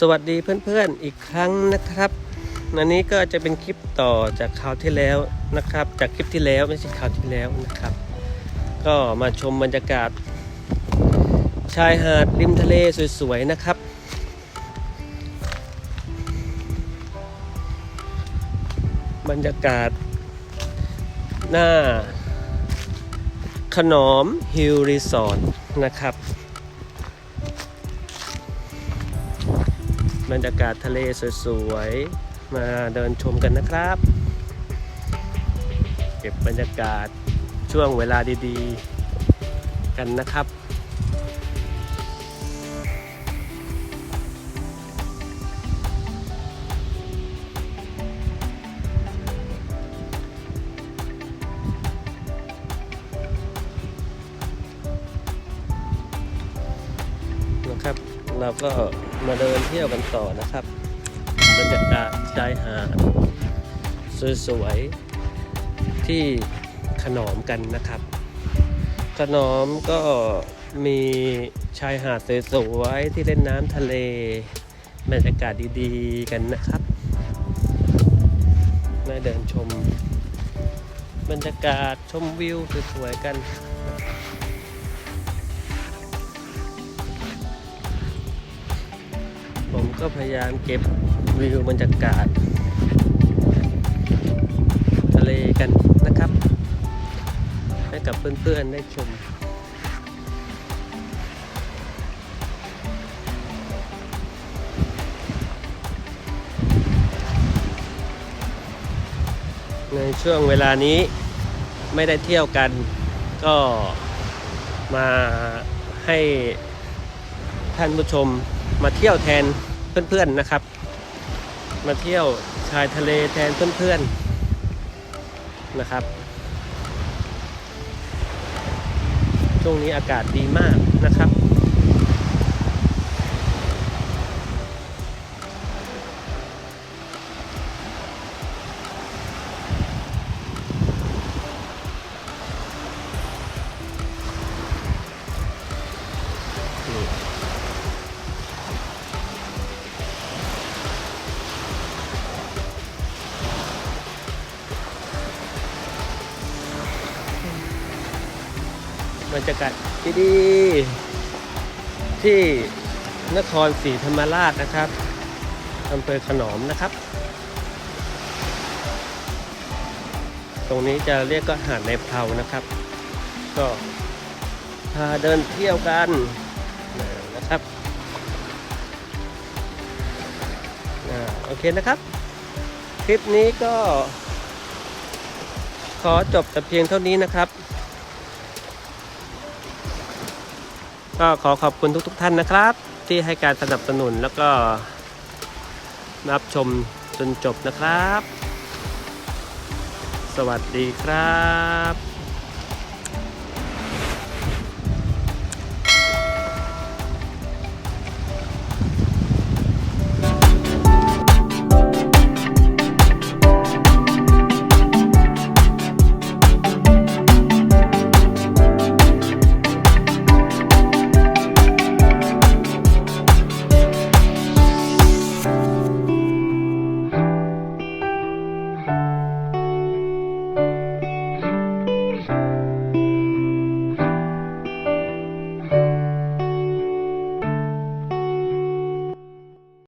สวัสดีเพื่อนๆอีกครั้งนะครับอันนี้ก็จะเป็นคลิปต่อจากคราวที่แล้วนะครับ จากคลิปที่แล้วไม่ใช่คราวที่แล้วนะครับ ก็มาชมบรรยากาศ ชายหาดริมทะเลสวยๆนะครับ บรรยากาศ หน้า ขนอมฮิลรีสอร์ทนะครับ บรรยากาศทะเลสวยๆ มาเดินชมกันนะครับ เก็บบรรยากาศช่วงเวลาดีๆ กันนะครับ เราก็มาเดินเที่ยวกันต่อนะครับบรรยากาศชายหาดสวยๆที่ขนอมกันนะครับ ขนอมก็มีชายหาดสวยๆที่เล่นน้ำทะเลบรรยากาศดีๆกันนะครับมาเดินชม บรรยากาศชมวิวสวยๆกัน ผมก็พยายามเก็บวิวบรรยากาศ ทะเลกันนะครับ ให้กับเพื่อนๆได้ชมในช่วงเวลานี้ไม่ได้เที่ยวกันก็มาให้ท่านผู้ชมมาเที่ยวแทน เพื่อนๆนะครับ มาเที่ยวชายทะเลแทนเพื่อนๆนะครับช่วงนี้อากาศดีมากนะครับ บรรยากาศดีที่นครศรีธรรมราชนะครับอำเภอขนอมนะครับ ตรงนี้จะเรียกก็หาดในเพลานะครับ ก็พาเดินเที่ยวกันนะครับโอเคนะครับ คลิปนี้ก็ขอจบแต่เพียงเท่านี้นะครับ ก็ขอขอบคุณทุกๆทท่านนะครับ ที่ให้การสนับสนุนแล้วก็รับชมจนจบนะครับ สวัสดีครับ